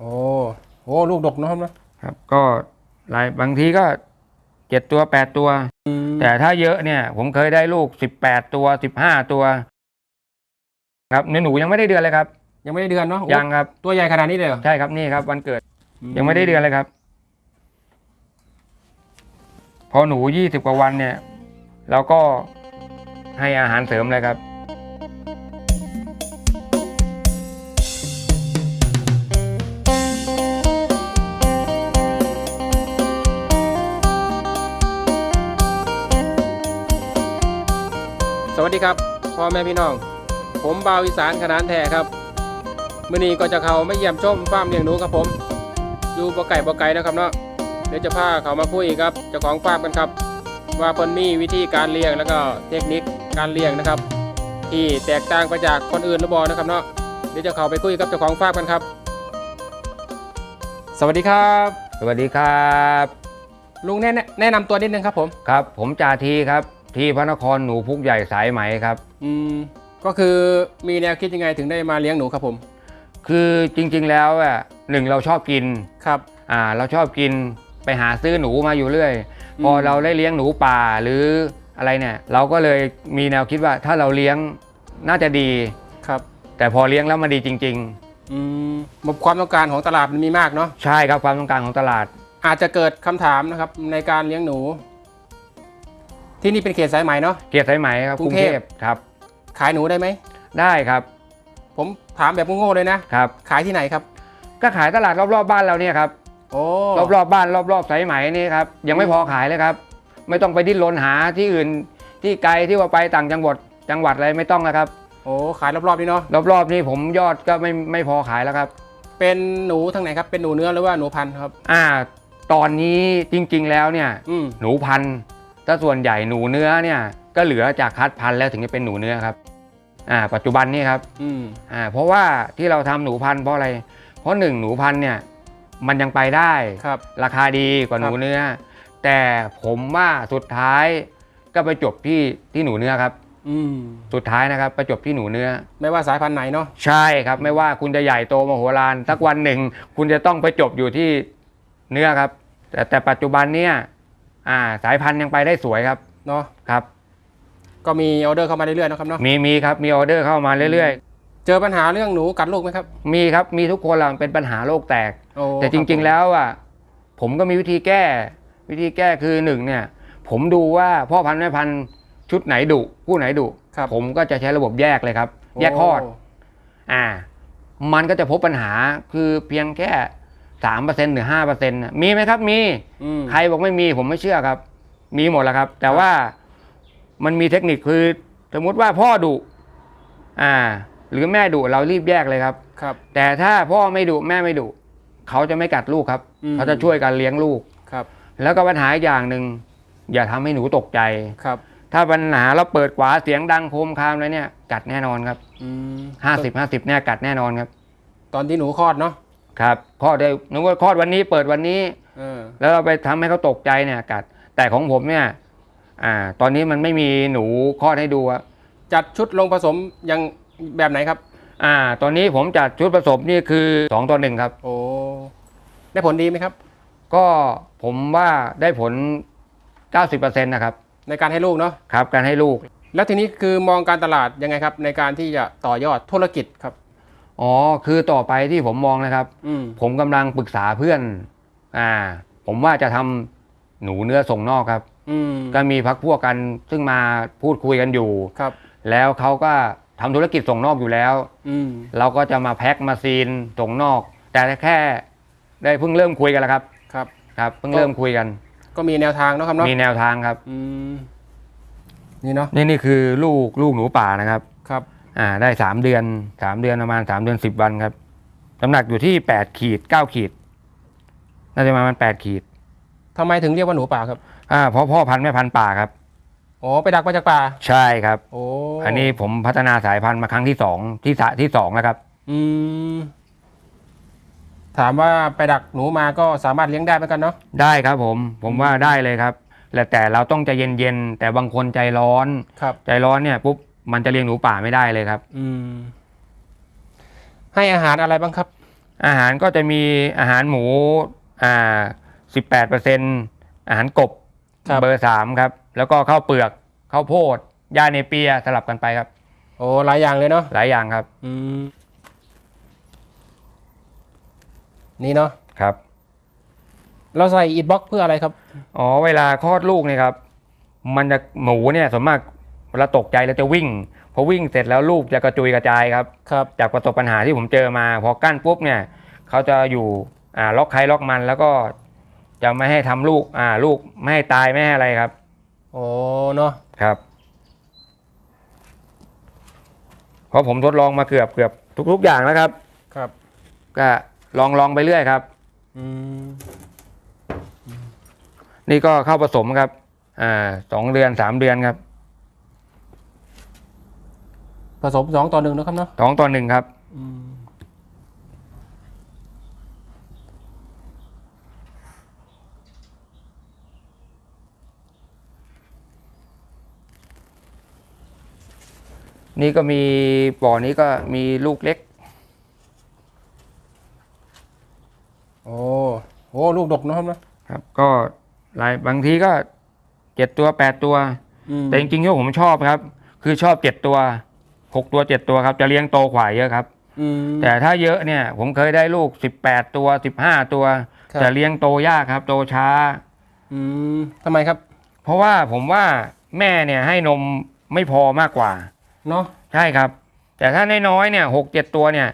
โอ้โหลูกดกเนอะครับเนอะครับ ก็หลายบางทีก็เจ็ดตัวแปดตัว อืมแต่ถ้าเยอะเนี่ย ผมเคยได้ลูกสิบแปดตัวสิบห้าตัว ครับเนื้อหนูยังไม่ได้เดือนเลยครับ ยังไม่ได้เดือนเนาะโอ้ยังครับ ตัวใหญ่ขนาดนี้เลยเหรอใช่ครับนี่ครับ วันเกิดยังไม่ได้เดือนเลยครับ พอหนูยี่สิบกว่าวันเนี่ยเราก็ให้อาหารเสริมเลยครับ ครับพ่อแม่พี่น้อง ผมบาวอีสานขนานแท้ครับมื่อนี้ก็จะเข้ามาเยี่ยมชมฟาร์มเลี้ยงหนูครับผม อยู่บ่ไก่บ่ไก่นะครับเนาะเดี๋ยวจะพาเขามาคุยครับเจ้าของฟาร์มกันครับ ว่าเพิ่นมีวิธีการเลี้ยงแล้วก็เทคนิคการเลี้ยงนะครับ ที่แตกต่างไปจากคนอื่นหรือบ่นะครับเนาะเดี๋ยวจะเข้าไปคุยกับเจ้าของฟาร์มกันครับ สวัสดีครับ สวัสดีครับ ลุงแนะแนะนำตัวนิดนึงครับผม ครับ ผมจ่าทีครับ ที่พระนครหนูพุกใหญ่สายไหมครับ อืมก็คือมีแนวคิดยังไงถึงได้มาเลี้ยงหนูครับผม คือจริงๆแล้วอะหนึ่งเราชอบกินครับ อ่าเราชอบกินไปหาซื้อหนูมาอยู่เรื่อยอืมพอเราได้เลี้ยงหนูป่าหรืออะไรเนี่ย เราก็เลยมีแนวคิดว่าถ้าเราเลี้ยงน่าจะดีครับ แต่พอเลี้ยงแล้วมันดีจริงอืมความต้องการของตลาดมันมีมากเนาะๆใช่ครับความต้องการของตลาด อาจจะเกิดคำถามนะครับในการเลี้ยงหนู ที่นี่เป็นเขตสายไหมเนาะเกียรติสายไหมครับกรุงเทพครับ ขายหนูได้ไหม ได้ครับผมถามแบบโง่ๆเลยนะ ครับ ขายที่ไหนครับ ก็ขายตลาดรอบๆบ้านเราเนี่ยครับโอ้รอบๆบ้านรอบๆสายไหมนี่ครับยังไม่พอขายเลยครับ ไม่ต้องไปดิ้นรนหาที่อื่นที่ไกลที่ว่าไปต่างจังหวัดจังหวัดอะไรไม่ต้องแล้วครับ โอ้ขายรอบๆนี่เนาะ รอบๆนี่ผมยอดก็ไม่ไม่พอขายแล้วครับ เป็นหนูทางไหนครับ เป็นหนูเนื้อหรือว่าหนูพันธุ์ครับ อ่า ตอนนี้จริงๆแล้วเนี่ย อืมหนูพันธุ์ ถ้าส่วนใหญ่หนูเนื้อเนี่ยก็เหลือจากคัดพันธุ์แล้วถึงจะเป็นหนูเนื้อครับอ่าปัจจุบันนี่ครับอืมอ่าเพราะว่าที่เราทำหนูพันธุ์เพราะอะไร เพราะหนึ่งหนูพันธุ์เนี่ยมันยังไปได้ครับ ราคาดีกว่าคหรับนูเนื้อ แต่ผมว่าสุดท้ายก็ไปจบที่ที่หนูเนื้อครับอืมสุดท้ายนะครับไปจบที่หนูเนื้อ ไม่ว่าสายพันธุ์ไหนเนาะใช่ครับ ไม่ว่าคุณจะใหญ่โตมโหฬารสักวันหนึ่ง คุณจะต้องไปจบอยู่ที่เนื้อครับ แต่แต่ปัจจุบันเนี่ย อ่าสายพันธุ์ยังไปได้สวยครับเนาะครับ ก็มีออเดอร์เข้ามาเรื่อยๆนะครับเนาะมีมีครับมีออเดอร์เข้ามาเรื่อยเจอปัญหาเรื่องหนูกัดลูกไหมครับๆมีครับมีทุกคนแหละเป็นปัญหาโลกแตก โอ้แต่จริง ๆ แล้วอะผมก็มีวิธีแก้ วิธีแก้คือหนึ่งเนี่ย ผมดูว่าพ่อพันธุ์แม่พันธุ์ชุดไหนดุผู้ไหนดุครับผมก็จะใช้ระบบแยกเลยครับ แยกคลอด โอ่า มันก็จะพบปัญหาคือเพียงแค่ สามเปอร์เซ็นหรือห้าเปอร์เซ็นต์มีไหมครับ มีอืม ใครบอกไม่มีผมไม่เชื่อครับ มีหมดแล้วครับ แต่ว่ามันมีเทคนิคคือสมมุติว่าพ่อดุอ่า หรือแม่ดุเรารีบแยกเลยครับ ครับ แต่ถ้าพ่อไม่ดุแม่ไม่ดุเขาจะไม่กัดลูกครับ อืม เขาจะช่วยกันเลี้ยงลูก ครับ แล้วก็ปัญหาอีกอย่างหนึ่งอย่าทำให้หนูตกใจ ครับ ถ้าปัญหาเราเปิดขวาเสียงดังโคมคามอะไรเนี่ย กัดแน่นอนครับอืมห้าสิบห้าสิบเนี่ยกัดแน่นอนครับ ตอนที่หนูคลอดเนาะ ครับคลอดได้นึกว่าคลอดวันนี้เปิดวันนี้เออแล้วเราไปทำให้เขาตกใจเนี่ยกัดแต่ของผมเนี่ย อ่า ตอนนี้มันไม่มีหนูคลอดให้ดูอะจัดชุดลงผสมยังแบบไหนครับ อ่า ตอนนี้ผมจัดชุดผสมนี่คือสองต่อหนึ่งครับ โอ้ได้ผลดีไหมครับ ก็ผมว่าได้ผล 90%นะครับ ในการให้ลูกเนาะครับ การให้ลูก แล้วทีนี้คือมองการตลาดยังไงครับ ในการที่จะต่อยอดธุรกิจครับ อ๋อ คือต่อไปที่ผมมองนะครับ อืมผมกำลังปรึกษาเพื่อน อ่า ผมว่าจะทำหนูเนื้อส่งนอกครับ อืมก็มีพักพวกกันซึ่งมาพูดคุยกันอยู่ ครับแล้วเขาก็ทำธุรกิจส่งนอกอยู่แล้ว อืมเราก็จะมาแพ็คมาซีนส่งนอก แต่แค่ได้เพิ่งเริ่มคุยกันแล้วครับ ครับ ครับเพิ่งเริ่มคุยกัน ก็มีแนวทางเนาะครับเนาะมีแนวทางครับ อืมนี่เนาะนี่นี่คือลูกลูกหนูป่านะครับ ครับ อ่าได้สามเดือนสามเดือนประมาณสามเดือนสิบวันครับน้ำหนักอยู่ที่แปดขีดเก้าขีดน่าจะประมาณแปดขีดทำไมถึงเรียกว่าหนูป่าครับอ่าเพราะพ่อพันธุ์แม่พันธุ์ป่าครับอ๋อไปดักมาจากป่าใช่ครับโอ้อันนี้ผมพัฒนาสายพันธุ์มาครั้งที่สองที่สะที่สองแล้วครับ อืมถามว่าไปดักหนูมาก็สามารถเลี้ยงได้เหมือนกันเนาะได้ครับผม ผมว่าได้เลยครับแต่แต่เราต้องใจเย็นๆแต่บางคนใจร้อนครับใจร้อนเนี่ยปุ๊บ มันจะเลี้ยงหนูป่าไม่ได้เลยครับ อืม ให้อาหารอะไรบ้างครับ อาหารก็จะมีอาหารหมู อ่าสิบแปดเปอร์เซ็นอาหารกบครับ เบอร์สามครับ แล้วก็ข้าวเปลือกข้าวโพดยาเนเปียสลับกันไปครับ โอ้หลายอย่างเลยเนาะหลายอย่างครับอืม นี่เนาะครับ เราใส่อีทบ็อกเพื่ออะไรครับ อ๋อเวลาคลอดลูกเนี่ยครับ มันจะหมูเนี่ยส่วนมาก เวลาตกใจแล้วจะวิ่งพอวิ่งเสร็จแล้วลูกจะกระจุยกระจายครับ ครับ จากประสบปัญหาที่ผมเจอมา พอกั้นปุ๊บเนี่ยเขาจะอยู่อ่าล็อกใครล็อกมันแล้วก็จะไม่ให้ทำลูกอ่าลูกไม่ให้ตายไม่ให้อะไรครับโอ้เนาะครับเพราะผมทดลองมาเกือบเกือบทุก ๆ อย่างแล้วครับ ครับ ก็ลองลองไปเรื่อยครับอืมนี่ก็เข้าผสมครับ อ่าสองเดือนสามเดือนครับ ผสมสองต่อหนึ่งนะครับเนาะสองต่อหนึ่งครับอืมนี่ก็มีบ่อนี้ก็มีลูกเล็ก โอ้โหลูกดกนะครับเนาะครับ ก็หลายบางทีก็เจ็ดตัวแปดตัวอืมแต่จริงๆที่ผมชอบครับ คือชอบเจ็ดตัว หกตัวเจ็ดตัวครับ จะเลี้ยงโตขวายเยอะครับอืมแต่ถ้าเยอะเนี่ย ผมเคยได้ลูกสิบแปดตัวสิบห้าตัวครับแต่เลี้ยงโตยากครับ โตช้าอืมทำไมครับ เพราะว่าผมว่าแม่เนี่ยให้นมไม่พอมากกว่าเนาะใช่ครับ แต่ถ้าน้อยๆเนี่ยหกเจ็ดตัวเนี่ย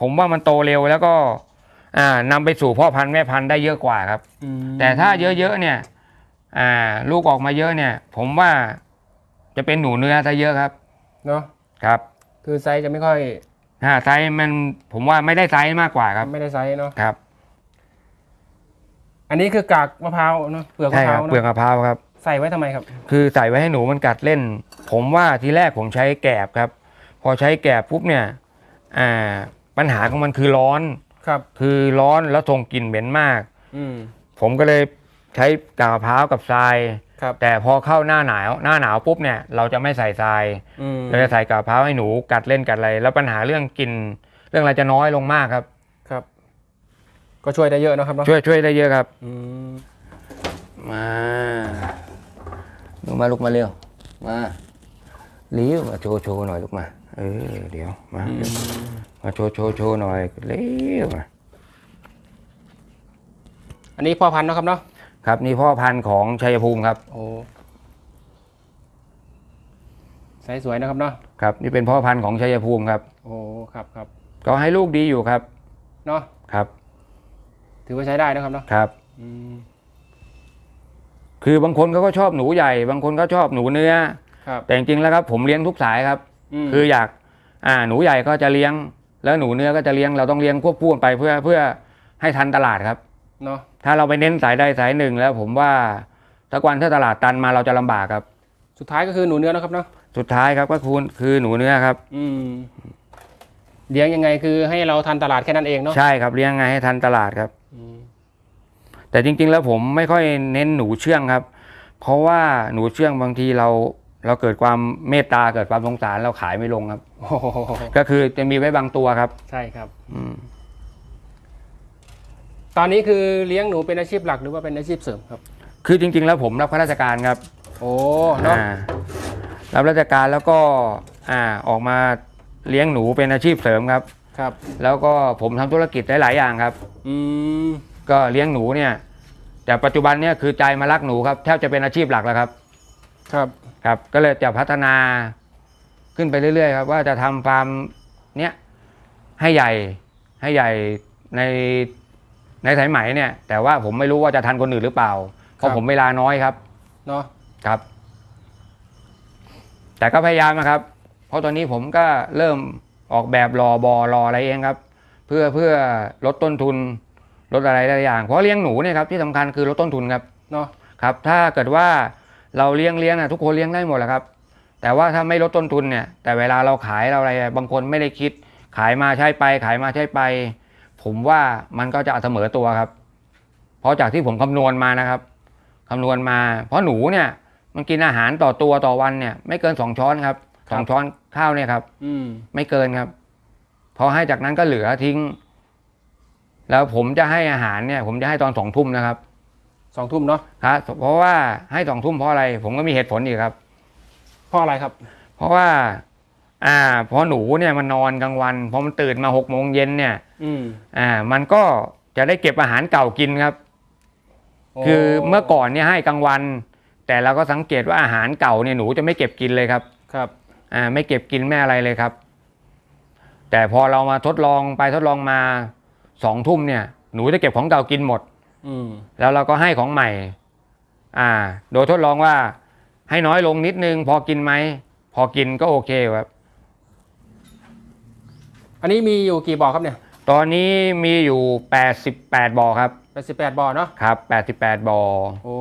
ผมว่ามันโตเร็วแล้วก็ อ่านำไปสู่พ่อพันธุ์แม่พันธุ์ได้เยอะกว่าครับอืมแต่ถ้าเยอะๆเนี่ย อ่า ลูกออกมาเยอะเนี่ย ผมว่าจะเป็นหนูเนื้อซะเยอะครับ เนาะ ครับคือไซส์จะไม่ค่อยถ้าไซส์มันผมว่าไม่ได้ไซส์มากกว่าครับไม่ได้ไซส์เนาะครับ อันนี้คือกากมะพร้าวเนาะเปลือกมะใช่พคร้ารัวบเปลือกเนาะมะพร้าวครับ ใส่ไว้ทำไมครับ คือใส่ไว้ให้หนูมันกัดเล่น ผมว่าทีแรกผมใช้แกบครับ พอใช้แกบปุ๊บเนี่ยอ่าปัญหาของมันคือร้อน ครับคือร้อนแล้วส่งกลิ่นเหม็นมาก อืมผมก็เลยใช้กากมะพร้าวกับทรายครับ แต่พอเข้าหน้าหนาวหน้าหนาวปุ๊บเนี่ยเราจะไม่ใส่ทรายอืมเราจะใส่กากมะพร้าวให้หนูกัดเล่นกัดอะไร แล้วปัญหาเรื่องกลิ่นเรื่องอะไรจะน้อยลงมากครับ ครับ ก็ช่วยได้เยอะนะครับเนาะช่วยช่วยได้เยอะครับอืมมาลูกมาลูกมาเร็วมาเลี้ยวมาโชว์โชว์หน่อยลูกมาเออเดี๋ยวมาเดี๋ยวมาโชว์โชว์โชว์หน่อยเลี้ยวมาอันนี้พ่อพันธุ์เนาะครับเนาะ ครับ นี่พ่อพันธุ์ของชัยภูมิครับโอ้ไซส์สวยนะครับเนาะครับ นี่เป็นพ่อพันธุ์ของชัยภูมิครับ โอ้ครับครับก็ให้ลูกดีอยู่ครับเนาะครับ ถือว่าใช้ได้นะครับเนาะครับอืมคือบางคนเขาก็ชอบหนูใหญ่ บางคนก็ชอบหนูเนื้อ ครับ แต่จริงๆแล้วครับ ผมเลี้ยงทุกสายครับ มคืออยากอ่าหนูใหญ่ก็จะเลี้ยง แล้วหนูเนื้อก็จะเลี้ยงเราต้องเลี้ยงควบคู่กันไปเพื่อเพื่อให้ทันตลาดครับ เนาะ ถ้าเราไปเน้นสายใดสายหนึ่งแล้วผมว่าสักวันถ้าตลาดตันมาเราจะลำบากครับ สุดท้ายก็คือหนูเนื้อนะครับเนาะสุดท้ายครับก็คือคือหนูเนื้อครับ อืมเลี้ยงยังไงคือให้เราทันตลาดแค่นั้นเองเนาะใช่ครับเลี้ยงไงให้ทันตลาดครับ อืมแต่จริง ๆ แล้วผมไม่ค่อยเน้นหนูเชื่องครับ เพราะว่าหนูเชื่องบางทีเราเราเกิดความเมตตาเกิดความสงสารเราขายไม่ลงครับ โอ้โหก็คือจะมีไว้บางตัวครับ ใช่ครับ อืม ตอนนี้คือเลี้ยงหนูเป็นอาชีพหลักหรือว่าเป็นอาชีพเสริมครับ คือจริง ๆ แล้วผมรับข้าราชการครับโอ้เนาะอ่ารับราชการแล้วก็อ่าออกมาเลี้ยงหนูเป็นอาชีพเสริมครับ ครับ แล้วก็ผมทำธุรกิจได้หลายอย่างครับ อืมก็เลี้ยงหนูเนี่ย แต่ปัจจุบันเนี่ยคือใจมารักหนูครับแทบจะเป็นอาชีพหลักแล้วครับ ครับ ครับ ก็เลยจะพัฒนาขึ้นไปเรื่อย ๆ ครับ ว่าจะทำฟาร์มเนี้ยให้ใหญ่ให้ใหญ่ใน ในสายไหมเนี่ย แต่ว่าผมไม่รู้ว่าจะทันคนอื่นหรือเปล่า เพราะผมเวลาน้อยครับเนาะครับ แต่ก็พยายามนะครับ เพราะตอนนี้ผมก็เริ่มออกแบบรอบอรออะไรเองครับ เพื่อเพื่อลดต้นทุนลดอะไรหลายอย่าง เพราะเลี้ยงหนูเนี่ยครับที่สำคัญคือลดต้นทุนครับเนาะครับ ถ้าเกิดว่าเราเลี้ยงเลี้ยงนะทุกคนเลี้ยงได้หมดแหละครับ แต่ว่าถ้าไม่ลดต้นทุนเนี่ย แต่เวลาเราขายเราอะไรบางคนไม่ได้คิด ขายมาใช้ไป ขายมาใช้ไป ผมว่ามันก็จะเสมอตัวครับ เพราะจากที่ผมคำนวณมานะครับคำนวณมา เพราะหนูเนี่ย มันกินอาหารต่อตัวต่อวันเนี่ย ไม่เกินสองช้อนครับสองช้อนข้าวเนี่ยครับ อืมไม่เกินครับพอให้จากนั้นก็เหลือทิ้ง แล้วผมจะให้อาหารเนี่ย ผมจะให้ตอนสองทุ่มนะครับสองทุ่มเนาะครับเพราะว่าให้สองทุ่มเพราะอะไร ผมก็มีเหตุผลอีกครับ เพราะอะไรครับ เพราะว่า อ่าพอหนูเนี่ยมันนอนกลางวันพอมันตื่นมาหกโมงเย็นเนี่ย อืมอ่า มันก็จะได้เก็บอาหารเก่ากินครับโคือเมื่อก่อนเนี่ยให้กลางวัน แต่เราก็สังเกตว่าอาหารเก่าเนี่ยหนูจะไม่เก็บกินเลยครับ ครับ อ่า ไม่เก็บกินไม่อะไรเลยครับ แต่พอเรามาทดลองไปทดลองมาสองทุ่มเนี่ย หนูจะเก็บของเก่ากินหมด อืมแล้วเราก็ให้ของใหม่ อ่า โดยทดลองว่าให้น้อยลงนิดนึง พอกินไหมพอกินก็โอเคครับ อันนี้มีอยู่กี่บ่อครับเนี่ยตอนนี้มีอยู่ 88บ่อครับแปดสิบแปดบ่อเนาะครับ 88บ่อโอ้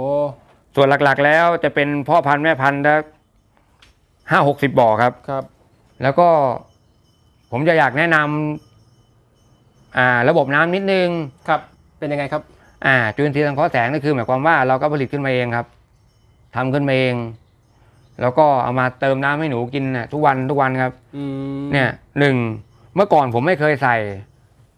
ส่วนหลักๆ แล้วจะเป็นพ่อพันธุ์แม่พันธุ์ห้าหกสิบบ่อครับ ครับ แล้วก็ผมจะอยากแนะนำอ่าระบบน้ำนิดนึงครับ เป็นยังไงครับ อ่าจุลินทรีย์สังเคราะห์แสงนี่คือหมายความว่าเราก็ผลิตขึ้นมาเองครับทำขึ้นมาเอง แล้วก็เอามาเติมน้ำให้หนูกินน่ะทุกวันทุกวันครับอืมเนี่ยหนึ่ง เมื่อก่อนผมไม่เคยใส่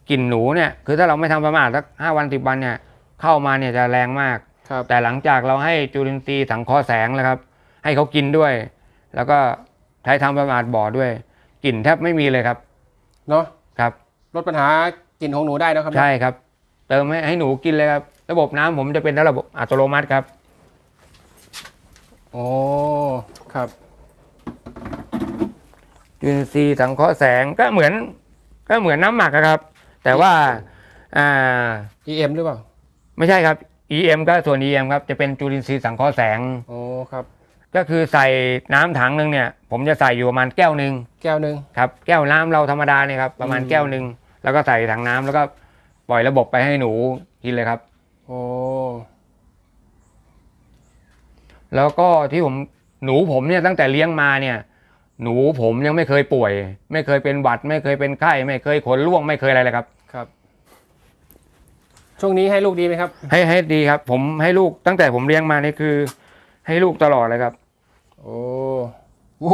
กลิ่นหนูเนี่ย คือถ้าเราไม่ทำประมาทสักห้าวันสิบวันเนี่ย เข้ามาเนี่ยจะแรงมาก ครับ แต่หลังจากเราให้จุลินทรีย์สังเคราะห์แสงแล้วครับ ให้เขากินด้วย แล้วก็ใช้ทำประมาทบ่อด้วยกลิ่นแทบไม่มีเลยครับเนาะครับ ลดปัญหากลิ่นของหนูได้เนอะครับ ใช่ครับ เติมให้ให้หนูกินเลยครับ ระบบน้ำผมจะเป็นระบบอัตโนมัติครับ โอ้ ครับ จุลินทรีย์สังเคราะห์แสงก็เหมือน ก็เหมือนน้ำหมักอะครับ แต่ว่าอ่า EM หรือเปล่าไม่ใช่ครับ EM ก็ส่วน EM ครับจะเป็นจุลินทรีย์สังเคราะห์แสง โอ้ครับ ก็คือใส่น้ำถังหนึ่งเนี่ย ผมจะใส่อยู่ประมาณแก้วหนึ่งแก้วหนึ่ง ครับแก้วน้ำเราธรรมดาเนี่ยครับประมาณอืม แก้วหนึ่งแล้วก็ใส่ถังน้ำแล้วก็ปล่อยระบบไปให้หนูกินเลยครับ โอ้ แล้วก็ที่ผมหนูผมเนี่ยตั้งแต่เลี้ยงมาเนี่ย หนูผมยังไม่เคยป่วย ไม่เคยเป็นหวัด ไม่เคยเป็นไข้ไม่เคยขนร่วงไม่เคยอะไรเลยครับ ครับ ช่วงนี้ให้ลูกดีไหมครับ ให้ให้ดีครับ ผมให้ลูกตั้งแต่ผมเลี้ยงมานี่คือ ให้ลูกตลอดเลยครับ โอ้โอ้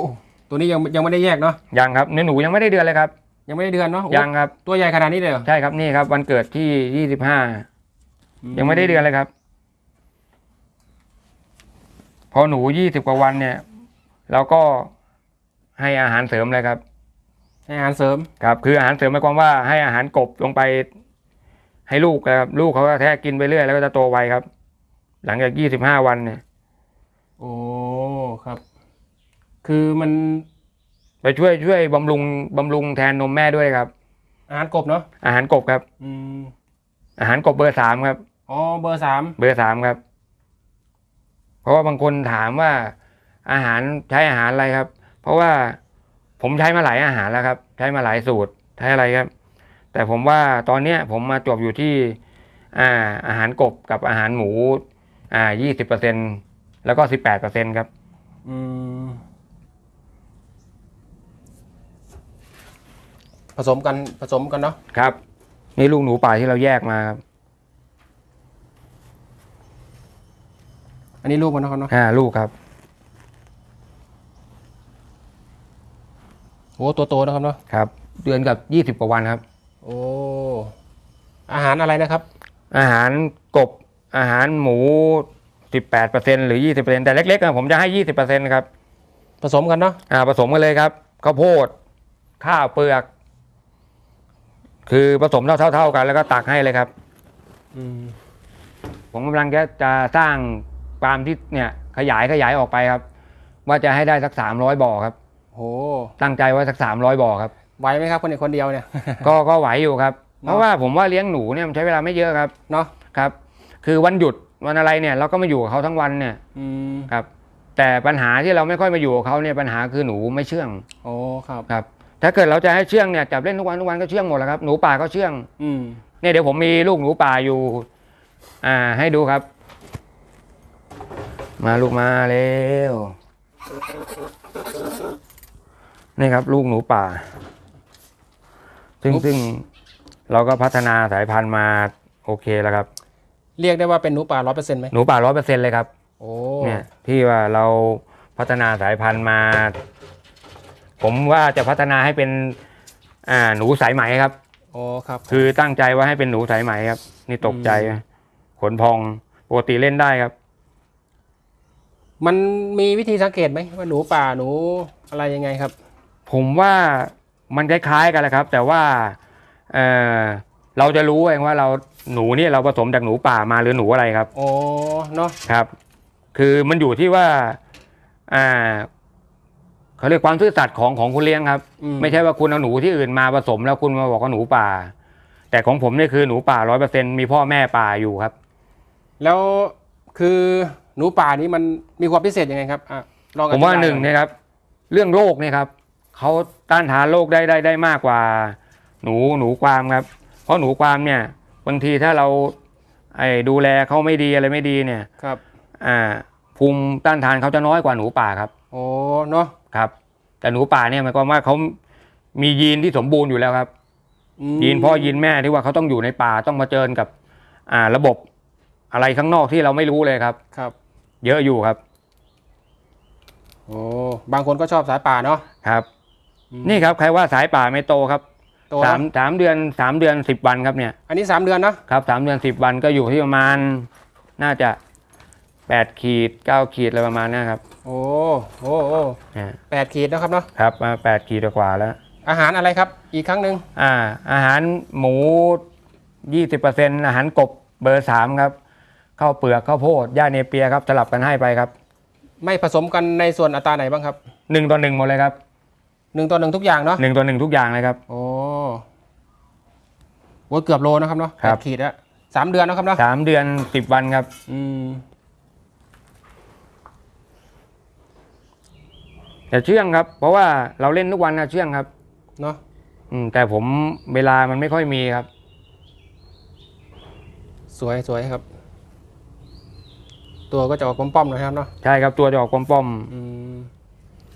ตัวนี้ยังยังไม่ได้แยกเนาะยังครับเนื้อหนูยังไม่ได้เดือนเลยครับ ยังไม่ได้เดือนเนาะโอ้ยังครับ ตัวใหญ่ขนาดนี้เลยเหรอใช่ครับนี่ครับ วันเกิดที่ยี่สิบห้ายังไม่ได้เดือนเลยครับ พอหนูยี่สิบกว่าวันเนี่ยเราก็ ให้อาหารเสริมเลยครับ ให้อาหารเสริมครับ คืออาหารเสริมหมายความว่าให้อาหารกบลงไป ให้ลูกนะครับ ลูกเขาก็แทะกินไปเรื่อยแล้วก็จะโตไวครับ หลังจากยี่สิบห้าวันเนี่ยโอ้ครับ คือมันไปช่วยช่วยบำรุงบำรุงแทนนมแม่ด้วยครับ อาหารกบเนาะอาหารกบครับ อืมอาหารกบเบอร์สามครับอ๋อเบอร์สามเบอร์สามครับ เพราะว่าบางคนถามว่า อาหารใช้อาหารอะไรครับ เพราะว่าผมใช้มาหลายอาหารแล้วครับ ใช้มาหลายสูตรใช้อะไรครับ แต่ผมว่าตอนเนี้ยผมมาจบอยู่ที่อ่าอาหารกบกับอาหารหมูอ่ายี่สิบเปอร์เซ็นแล้วก็สิบแปดเปอร์เซ็นครับ อืม ผสมกันผสมกันเนาะครับ นี่ลูกหนูป่าที่เราแยกมาครับอันนี้ลูกมันเนาะครับเนาะอ่าลูกครับ โอ้ตัวโตนะครับเนาะครับ เดือนกับยี่สิบกว่าวันครับ โอ้อาหารอะไรนะครับ อาหารกบอาหารหมูสิบแปดเปอร์เซ็นหรือยี่สิบเปอร์เซ็นแต่เล็กๆอะผมจะให้ยี่สิบเปอร์เซ็นครับผสมกันเนาะอ่าผสมกันเลยครับข้าวโพด ข้าวเปลือก คือผสมเท่าเท่าๆกันแล้วก็ตักให้เลยครับ อืมผมกำลังจะจะสร้างฟาร์มที่เนี่ย ขยายขยายออกไปครับ ว่าจะให้ได้สักสามร้อยบ่อครับ โหตั้งใจไว้สักสามร้อยบ่อครับ ไหวไหมครับคนเดียวคนเดียวเนี่ย ก็ก็ไหวอยู่ครับเนอะเพราะว่าผมว่าเลี้ยงหนูเนี่ยมันใช้เวลาไม่เยอะครับเนาะครับ คือวันหยุดวันอะไรเนี่ย เราก็มาอยู่กับเขาทั้งวันเนี่ยอืมครับ แต่ปัญหาที่เราไม่ค่อยมาอยู่กับเขาเนี่ยปัญหาคือหนูไม่เชื่องโอ้ครับครับ ถ้าเกิดเราจะให้เชื่องเนี่ยจับเล่นทุกวันทุกวันก็เชื่องหมดแล้วครับหนูป่าก็เชื่อง อืมเนี่ยเดี๋ยวผมมีลูกหนูป่าอยู่ อ่า ให้ดูครับ มาลูกมาเร็ว นี่ครับ ลูกหนูป่า ซึ่งซึ่งเราก็พัฒนาสายพันธุ์มาโอเคแล้วครับ เรียกได้ว่าเป็นหนูป่าร้อยเปอร์เซ็นต์ไหมหนูป่าร้อยเปอร์เซ็นเลยครับโอ้เนี่ยที่ว่าเราพัฒนาสายพันธุ์มา ผมว่าจะพัฒนาให้เป็น อ่าหนูสายไหมครับโอ้ครับ คือตั้งใจว่าให้เป็นหนูสายไหมครับ นี่ตกใจอืมขนพองปกติเล่นได้ครับ มันมีวิธีสังเกตไหมว่าหนูป่าหนูอะไรยังไงครับ ผมว่ามันคล้ายๆกันแหละครับ แต่ว่าเออเราจะรู้เองว่าเราหนูเนี่ยเราผสมจากหนูป่ามาหรือหนูอะไรครับ โอ้เนาะครับ คือมันอยู่ที่ว่าอ่าเขาเรียกความซื่อสัตย์ของของคุณเลี้ยงครับอืไม่ใช่ว่าคุณเอาหนูที่อื่นมาผสมแล้วคุณมาบอกว่าหนูป่า แต่ของผมเนี่ยคือหนูป่าร้อยเปอร์เซ็นมีพ่อแม่ป่าอยู่ครับ แล้วคือหนูป่านี้มันมีความพิเศษยังไงครับอะลองอผมธิบว่ายหนึ่งอยเนี่ยครับ เรื่องโรคเนี่ยครับ เขาต้านทานโรคได้ได้ได้มากกว่า หนูหนูกวามครับ เพราะหนูกวามเนี่ย บางทีถ้าเราไอ้ดูแลเขาไม่ดีอะไรไม่ดีเนี่ยครับอ่าภูมิต้านทานเขาจะน้อยกว่าหนูป่าครับโอ้เนาะครับ แต่หนูป่าเนี่ยหมายความว่าเขามียีนที่สมบูรณ์อยู่แล้วครับมยีนพ่อยีนแม่ที่ว่าเขาต้องอยู่ในป่าต้องมาเจอกับ อ่าระบบอะไรข้างนอกที่เราไม่รู้เลยครับครับ เยอะอยู่ครับโอ้บางคนก็ชอบสายป่าเนาะครับอืม นี่ครับใครว่าสายป่าไม่โตครับโตสามสามเดือนสามเดือนสิบวันครับเนี่ยอันนี้สามเดือนเนาะครับสามเดือนสิบวันก็อยู่ที่ประมาณ น่าจะแปดขีดเก้าขีดอะไรประมาณเนี้ยครับโอ้โอ้โอ้เนี่ยแปดขีดนะครับเนาะครับมาแปดขีดกว่าแล้ว อาหารอะไรครับ อีกครั้งหนึ่งอ่า อาหารหมูยี่สิบเปอร์เซ็นอาหารกบเบอร์สามครับข้าวเปลือกข้าวโพดหญ้าเนเปียครับสลับกันให้ไปครับ ไม่ผสมกันในส่วนอัตราไหนบ้างครับหนึ่งต่อหนึ่งหมดเลยครับ หนึ่งต่อหนึ่งทุกอย่างเนาะหนึ่งต่อหนึ่งทุกอย่างเลยครับ โอ้โหเกือบโลนะครับเนาะครับ แปดขีดอะสามเดือนนะครับเนาะสามเดือนสิบวันครับ อืมแต่เชื่องครับ เพราะว่าเราเล่นทุกวันนะเชื่องครับ เนาะอืมแต่ผมเวลามันไม่ค่อยมีครับ สวยสวยครับ ตัวก็จะออกป้อมๆหนะครับเนาะใช่ครับตัวจะออกป้อมอืมๆ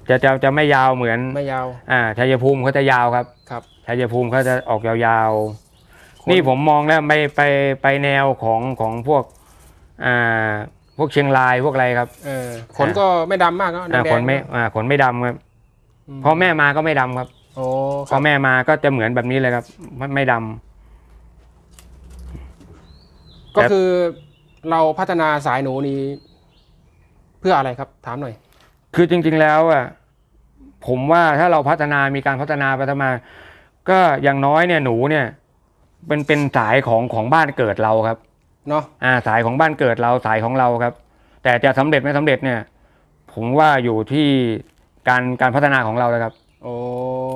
จะจะจะไม่ยาวเหมือน ไม่ยาว อ่าชัยภูมิเขาจะยาวครับครับชัยภูมิเขาจะออกยาวคนๆนี่ผมมองแล้วไปไปไปแนวของของพวกอ่าพวกเชียงรายพวกอะไรครับ เออขนก็ไม่ดำมากเนาะอ่าแดงๆขนไม่อ่าขนไม่ดำครับมพ่อแม่มาก็ไม่ดำครับโอ้คพ่รัอบแม่มาก็จะเหมือนแบบนี้เลยครับ ไม่ไม่ดำก็คือเราพัฒนาสายหนูนี้ เพื่ออะไรครับ ถามหน่อย คือจริง ๆแล้วอะผมว่าถ้าเราพัฒนามีการพัฒนาพัฒนา ก็อย่างน้อยเนี่ยหนูเนี่ย เป็นเป็นสายของของบ้านเกิดเราครับเนาะอ่าสายของบ้านเกิดเราสายของเราครับ แต่จะสำเร็จไม่สำเร็จเนี่ย ผมว่าอยู่ที่การการพัฒนาของเราเลยครับ โอ้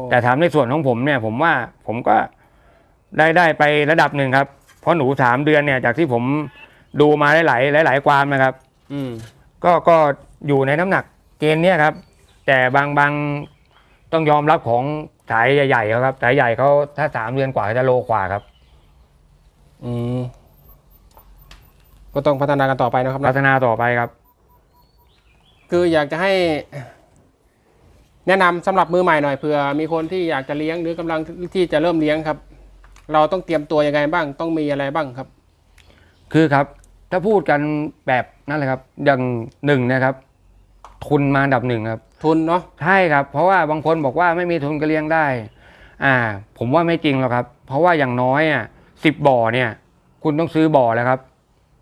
แต่ถามในส่วนของผมเนี่ย ผมว่าผมก็ได้ได้ไประดับหนึ่งครับ เพราะหนูสามเดือนเนี่ย จากที่ผมดูมาหลายๆหลาย ๆ ความนะครับ อืมก็ก็อยู่ในน้ำหนัก เกณฑ์เนี่ยครับ แต่บางบางต้องยอมรับของสายใหญ่ๆเขาครับสายใหญ่เขาถ้าสามเดือนกว่าเขาจะโลกว่าครับ อืมก็ต้องพัฒนากันต่อไปนะครับพันะฒนาต่อไปครับ คืออยากจะให้ แนะนำสำหรับมือใหม่หน่อยเผื่อมีคนที่อยากจะเลี้ยงหรือกำลังที่จะเริ่มเลี้ยงครับ เราต้องเตรียมตัวยังไงบ้าง ต้องมีอะไรบ้างครับ คือครับ ถ้าพูดกันแบบนั่นเลยครับ อย่างหนึ่งนะครับ ทุนมาอันดับหนึ่งครับ ทุนเนาะใช่ครับ เพราะว่าบางคนบอกว่าไม่มีทุนก็เลี้ยงได้ อ่า ผมว่าไม่จริงหรอกครับ เพราะว่าอย่างน้อยอะสิบบ่อเนี่ย คุณต้องซื้อบ่อแล้วครับ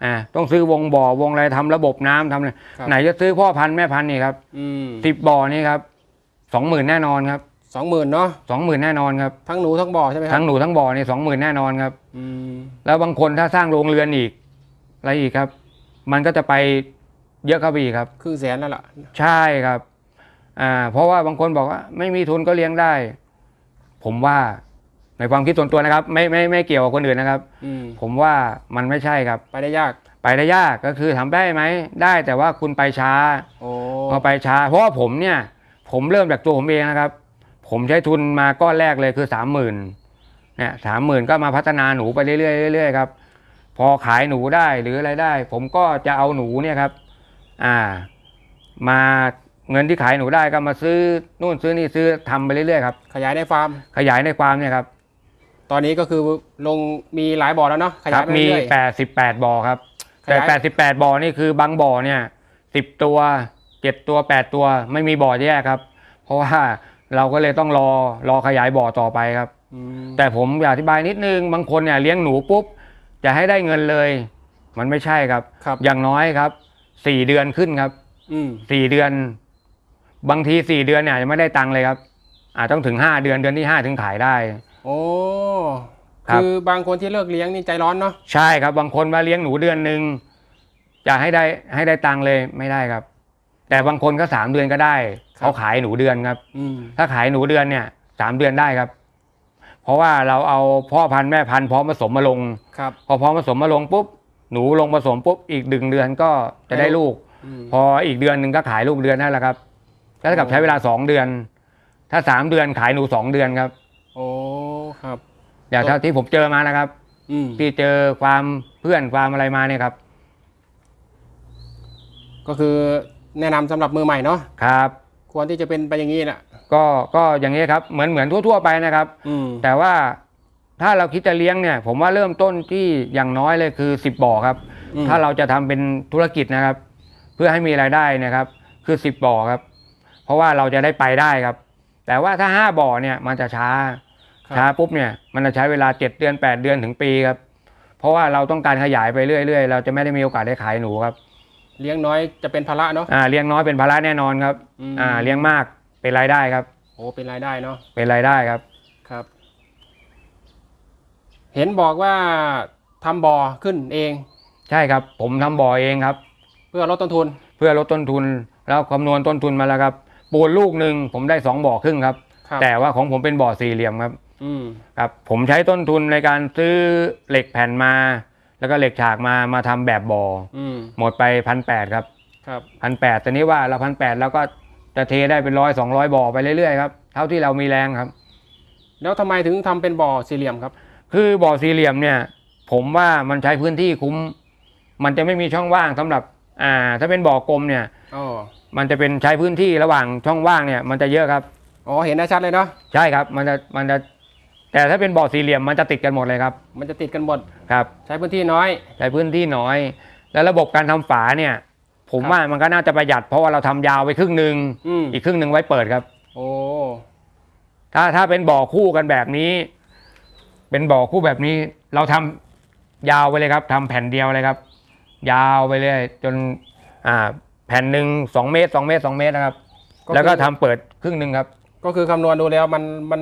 อ่า ต้องซื้อวงบ่อวงอะไรทำระบบน้ำทำอะไรครับไหนจะซื้อพ่อพันธุ์แม่พันธุ์นี่ครับอืมสิบบ่อนี่ครับสองหมื่นแน่นอนครับสองหมื่นเนาะสองหมื่นแน่นอนครับทั้งหนูทั้งบ่อใช่ไหมครัทั้งหนูทั้งบ่อนี่สองหมื่นแน่นอนครับ อืมแล้วบางคนถ้าสร้างโรงเรือนอีกอะไรอีกครับ มันก็จะไป เยอะเข้าไปอีกครับ ครึ่งแสนแล้วล่ะ ใช่ครับ อ่า เพราะว่าบางคนบอกว่า ไม่มีทุนก็เลี้ยงได้ ผมว่าในความคิดส่วนตัวนะครับ ไม่ไม่ไม่เกี่ยวกับคนอื่นนะครับ อืม ผมว่ามันไม่ใช่ครับ ไปได้ยาก ไปได้ยากก็คือทำได้ไหมได้แต่ว่าคุณไปช้า โอ้ พอไปช้า เพราะว่าผมเนี่ย ผมเริ่มจากตัวผมเองนะครับ ผมใช้ทุนมาก้อนแรกเลยคือสามหมื่นเนี่ยสามหมื่นก็มาพัฒนาหนูไปเรื่อยๆเรื่อยๆครับ พอขายหนูได้หรืออะไรได้ ผมก็จะเอาหนูเนี่ยครับ อ่า มาเงินที่ขายหนูได้ก็มาซื้อนู่นซื้อนี่ซื้อทำไปเรื่อยๆครับขยายในฟาร์ม ขยายในความเนี่ยครับตอนนี้ก็คือลงมีหลายบ่อแล้วเนาะขคยารัยบไปมี เรื่อยแปดสิบแปดบ่อครับ ขแต่ ยายแปดสิบแปดบ่อนี่คือบางบ่อเนี่ยสิบตัวเจ็ดตัวแปดตัวไม่มีบ่อแยกครับ เพราะว่าเราก็เลยต้องรอรอขยายบ่อต่อไปครับ ๆอืมแต่ผมอยากอธิบายนิดนึงบางคนเนี่ยเลี้ยงหนูปุ๊บจะให้ได้เงินเลย มันไม่ใช่ครับ ครับอย่างน้อยครับ สี่เดือนขึ้นครับอืมสี่เดือน บางทีสี่เดือนเนี่ยยังไม่ได้ตังค์เลยครับ อาจต้องถึงห้าเดือนเดือนที่ห้าถึงขายได้ โอ้ครับคือบางคนที่เลิกเลี้ยงนี่ใจร้อนเนาะใช่ครับ บางคนมาเลี้ยงหนูเดือนหนึ่งจะให้ได้ให้ได้ตังค์เลยไม่ได้ครับ แต่บางคนก็สามเดือนก็ได้ เขาขายหนูเดือนครับอืมถ้าขายหนูเดือนเนี่ยสามเดือนได้ครับ เพราะว่าเราเอาพ่อพันธุ์แม่พันธุ์พร้อมผสมมาลงครับพอพร้อมผสมมาลงปุ๊บ หนูลงผสมปุ๊บอีกดึงเดือนก็จะได้ลูกอืมพออีกเดือนหนึ่งก็ขายลูกเดือนนั่นแหละครับแล้วเท่ากับโอ้ใช้เวลาสองเดือน ถ้าสามเดือนขายหนูสองเดือนครับ โอ้ครับอย่างเท่าที่ผมเจอมานะครับอืมที่เจอความเพื่อนความอะไรมาเนี่ยครับ ก็คือแนะนำสำหรับมือใหม่เนาะครับ ควรที่จะเป็นไปอย่างนี้แหละก็ก็อย่างนี้ครับ เหมือนเหมือนทั่ว ๆ ไปนะครับอืมแต่ว่า ถ้าเราคิดจะเลี้ยงเนี่ย ผมว่าเริ่มต้นที่อย่างน้อยเลยคือ 10 บ่อครับ อืม ถ้าเราจะทำเป็นธุรกิจนะครับ เพื่อให้มีรายได้นะครับ คือ 10 บ่อครับ เพราะว่าเราจะได้ไปได้ครับ แต่ว่าถ้า 5 บ่อเนี่ยมันจะช้า ครับ ช้าปุ๊บเนี่ยมันจะใช้เวลา 7 เดือน 8 เดือนถึงปีครับ เพราะว่าเราต้องการขยายไปเรื่อยๆ เราจะไม่ได้มีโอกาสได้ขายหนูครับ เลี้ยงน้อยจะเป็นภาระเนาะ อ่าเลี้ยงน้อยเป็นภาระแน่นอนครับ อืม อ่าเลี้ยงมากเป็นรายได้ครับ โอ้เป็นรายได้เนาะ เป็นรายได้ครับครับ เห็นบอกว่าทำบ่อขึ้นเอง ใช่ครับ ผมทำบ่อเองครับ เพื่อลดต้นทุน เพื่อลดต้นทุนแล้วคำนวณต้นทุนมาแล้วครับ ปูนลูกหนึ่งผมได้สองบ่อครึ่งครับ ครับแต่ว่าของผมเป็นบ่อสี่เหลี่ยมครับ อืมครับ ผมใช้ต้นทุนในการซื้อเหล็กแผ่นมา แล้วก็เหล็กฉากมามาทำแบบบ่ออืมหมดไปพันแปดครับครับ พันแปดตอนนี้ว่าเราพันแปดแล้วก็จะเทได้เป็นร้อยสองร้อยบ่อไปเรื่อยๆครับเท่าที่เรามีแรงครับ แล้วทำไมถึงทำเป็นบ่อสี่เหลี่ยมครับ คือบ่อสี่เหลี่ยมเนี่ย ผมว่ามันใช้พื้นที่คุ้ม มันจะไม่มีช่องว่างสำหรับ อ่า ถ้าเป็นบ่อกลมเนี่ยอ๋อมันจะเป็นใช้พื้นที่ระหว่างช่องว่างเนี่ย มันจะเยอะครับอ๋อเห็นได้ชัดเลยเนาะใช่ครับ มันจะมันจะ แต่ถ้าเป็นบ่อสี่เหลี่ยมมันจะติดกันหมดเลยครับ มันจะติดกันหมดครับ ใช้พื้นที่น้อย ใช้พื้นที่น้อย แล้วระบบการทำฝาเนี่ย ผมครับว่ามันก็น่าจะประหยัด เพราะว่าเราทำยาวไปครึ่งหนึ่งอืมอีกครึ่งหนึ่งไว้เปิดครับ โอ้ถ้าถ้าเป็นบ่อคู่กันแบบนี้ เป็นบ่อคู่แบบนี้ เราทำยาวไปเลยครับทำแผ่นเดียวเลยครับ ยาวไปเลยจนอ่าแผ่นหนึ่งสองเมตรสองเมตรสองเมตรนะครับแล้วก็ทำเปิดครึ่งหนึ่งครับ ก็คือคำนวณดูแล้วมันมัน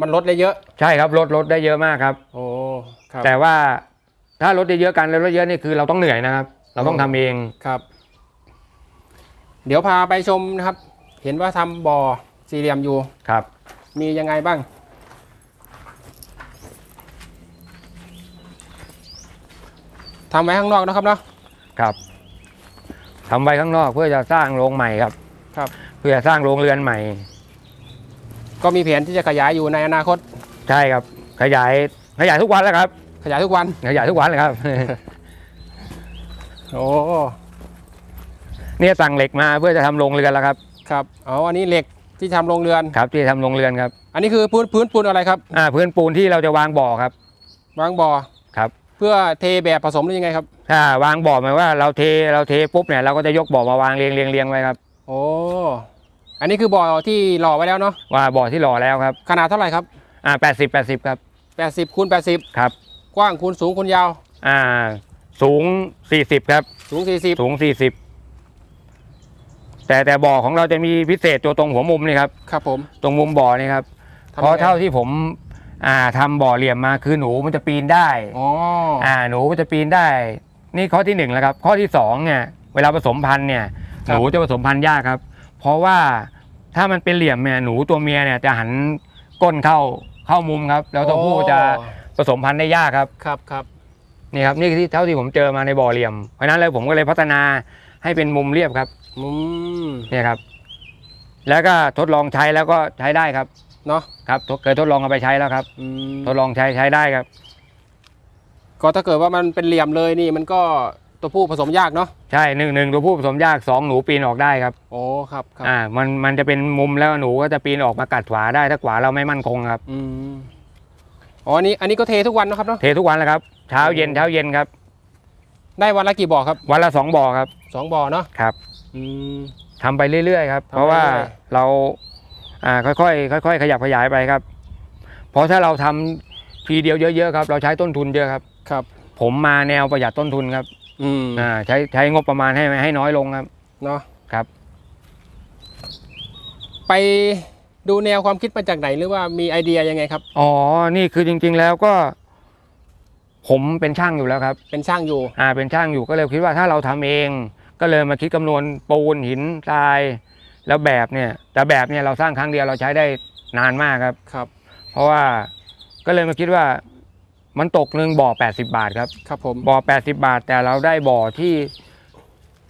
มันลดได้เยอะ ใช่ครับลดลดได้เยอะมากครับ โอ้ครับแต่ว่าถ้าลดได้เยอะกันแล้วลดเยอะนี่คือเราต้องเหนื่อยนะครับ เราต้องทำเองครับ เดี๋ยวพาไปชมนะครับ เห็นว่าทำบ่อสี่เหลี่ยมอยู่ ครับ มียังไงบ้าง ทำไว้ข้างนอกนะครับเนาะ ครับทำไว้ข้างนอกเพื่อจะสร้างโรงใหม่ครับ ครับ เพื่อสร้างโรงเรือนใหม่ ก็มีแผนที่จะขยายอยู่ในอนาคต ใช่ครับ ขยายขยายทุกวันแล้วครับ ขยายทุกวัน ขยายทุกวันเลยครับ โอ้เนี่ยสั่งเหล็กมาเพื่อจะทำโรงเรือนแล้วครับ ครับอ๋ออันนี้เหล็กที่ทำโรงเรือน ครับ ที่ทำโรงเรือนครับ อันนี้คือพื้นพื้นปูนอะไรครับ อ่าพื้นปูนที่เราจะวางบ่อครับ วางบ่อครับเพื่อเทแบบผสมหรือยังไงครับถ้าวางบ่อหมายว่าเราเทเราเทปุ๊บเนี่ยเราก็จะยกบ่อมาวางเรียงเรียงเรียงไว้ครับ โอ้อันนี้คือบ่อที่หล่อไว้แล้วเนาะว่าบ่อที่หล่อแล้วครับขนาดเท่าไหร่ครับอ่าแปดสิบแปดสิบครับ80คูณ80ครับ กว้างคูณสูงคูณยาวอ่า สูงสี่สิบครับ สูง40สูงสี่สิบแต่แต่บ่อของเราจะมีพิเศษตัวตรงหัวมุมนี่ครับครับผม ตรงมุมบ่อนี่ครับทำยังไงเพราะเท่าที่ผม อ่าทำบ่อเหลี่ยมมาคือหนูมันจะปีนได้อ๋ออ่าหนูมันจะปีนได้ นี่ข้อที่หนึ่งแล้วครับ ข้อที่สองเนี่ยเวลาผสมพันธุ์เนี่ยหนูจะผสมพันธุ์ยากครับ เพราะว่าถ้ามันเป็นเหลี่ยมเนี่ยหนูตัวเมียเนี่ยจะหันก้นเข้าเข้ามุมครับ แล้วตัวผู้จะผสมพันธุ์ได้ยากครับครับครับนี่ครับนี่คือที่เท่าที่ผมเจอมาในบ่อเหลี่ยม เพราะฉะนั้นเลยผมก็เลยพัฒนาให้เป็นมุมเรียบครับอืมเนี่ยครับ แล้วก็ทดลองใช้แล้วก็ใช้ได้ครับ เนาะครับทดเคยทดลองเอาไปใช้แล้วครับอืมทดลองใช้ใช้ได้ครับ ก็ถ้าเกิดว่ามันเป็นเหลี่ยมเลยนี่มันก็ตัวผู้ผสมยากเนาะใช่หนึ่งหนึ่งตัวผู้ผสมยากสองหนูปีนออกได้ครับโอ้ครับครับอ่ามันมันจะเป็นมุมแล้วหนูก็จะปีนออกมากัดขวาได้ถ้าขวาเราไม่มั่นคงครับอืมอ๋ออันนี้อันนี้ก็เททุกวันนะครับเนาะเททุกวันแล้วครับเช้าเย็นเช้าเย็นครับ ได้วันละกี่บ่อครับ วันละสองบ่อครับสองบ่อเนาะครับ อืมทำไปเรื่อยๆครับทำไปเพราะว่าเรื่อยเรา อ่าค่อยๆค่อยๆขยับขยายไปครับ เพราะถ้าเราทำทีเดียวเยอะๆครับเราใช้ต้นทุนเยอะครับครับ ผมมาแนวประหยัดต้นทุนครับอืมอ่าใช้ใช้งบประมาณให้ให้น้อยลงครับเนาะครับ ไปดูแนวความคิดมาจากไหนหรือว่ามีไอเดียยังไงครับ อ๋อ นี่คือจริง ๆ แล้วก็ ผมเป็นช่างอยู่แล้วครับ เป็นช่างอยู่ อ่า เป็นช่างอยู่ก็เลยคิดว่าถ้าเราทำเอง ก็เลยมาคิดคำนวณปูนหินทราย แล้วแบบเนี่ยแต่แบบเนี่ยเราสร้างครั้งเดียวเราใช้ได้นานมากครับ ครับ เพราะว่าก็เลยมาคิดว่ามันตกหนึ่งบ่อ 80 บาทครับ ครับผม บ่อ 80 บาท แต่เราได้บ่อที่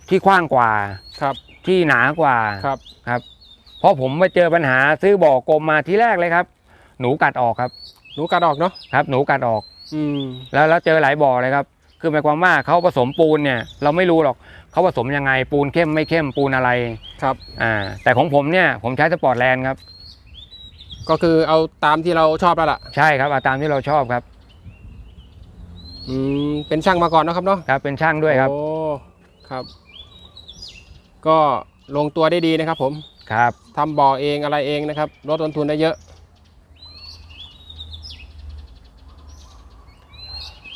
ที่กว้างกว่า ครับ ที่หนากว่า ครับ ครับ เพราะผมมาเจอปัญหาซื้อบ่อกลมมาที่แรกเลยครับ หนูกัดออกครับ หนูกระดอกเนาะ ครับ หนูกัดออก อืม แล้วแล้วเจอหลายบ่อเลยครับ คือหมายความว่าเขาผสมปูนเนี่ย เราไม่รู้หรอก เขาผสมยังไงปูนเข้มไม่เข้มปูนอะไรครับอ่าแต่ของผมเนี่ยผมใช้สปอร์ตแลนด์ครับ ก็คือเอาตามที่เราชอบแล้วล่ะ ใช่ครับเอาตามที่เราชอบครับอืมเป็นช่างมาก่อนเนอะครับเนาะครับ เป็นช่างด้วยครับโอ้ครับ ก็ลงตัวได้ดีนะครับ ผมครับทำบ่อเองอะไรเองนะครับลดต้นทุนได้เยอะ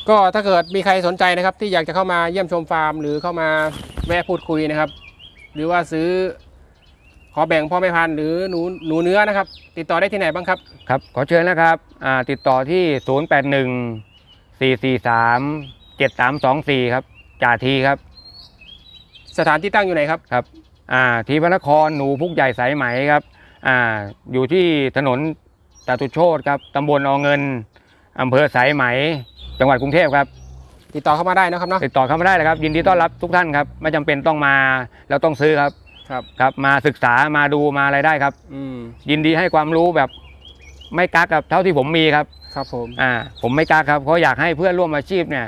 ก็ถ้าเกิดมีใครสนใจนะครับ ที่อยากจะเข้ามาเยี่ยมชมฟาร์ม หรือเข้ามาแวะพูดคุยนะครับ หรือว่าซื้อขอแบ่งพ่อแม่พันธุ์หรือหนูหนูเนื้อนะครับ ติดต่อได้ที่ไหนบ้างครับ ครับ ขอเชิญนะครับอ่าติดต่อที่ 081 443 7324 ครับจ่าทีครับสถานที่ตั้งอยู่ไหนครับ ครับอ่าทีพระนครหนูพุกใหญ่สายไหมครับอ่าอยู่ที่ถนนตาตุโชตครับตำบลอเงินอำเภอสายไหม จังหวัดกรุงเทพครับ ติดต่อเข้ามาได้นะครับเนาะติดต่อเข้ามาได้เลยครับ ยินดีต้อนรับทุกท่านครับ ไม่จำเป็นต้องมาแล้วต้องซื้อครับครับครับ มาศึกษามาดูมาอะไรได้ครับ อืมยินดีให้ความรู้แบบไม่กักกับเท่าที่ผมมีครับ ครับผมอ่าผมไม่กล้าครับเพราะอยากให้เพื่อนร่วมอาชีพเนี่ย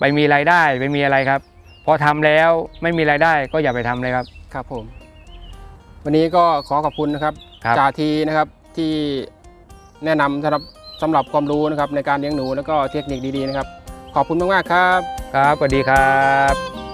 ไปมีรายได้ไปมีอะไรครับ พอทำแล้วไม่มีรายได้ก็อย่าไปทำเลยครับ ครับผม วันนี้ก็ขอขอบคุณนะครับครับ จ่าทีนะครับที่แนะนำสำหรับ สำหรับความรู้นะครับในการเลี้ยงหนูแล้วก็เทคนิคดีๆนะครับ ขอบคุณมากๆครับ ครับสวัสดีครับ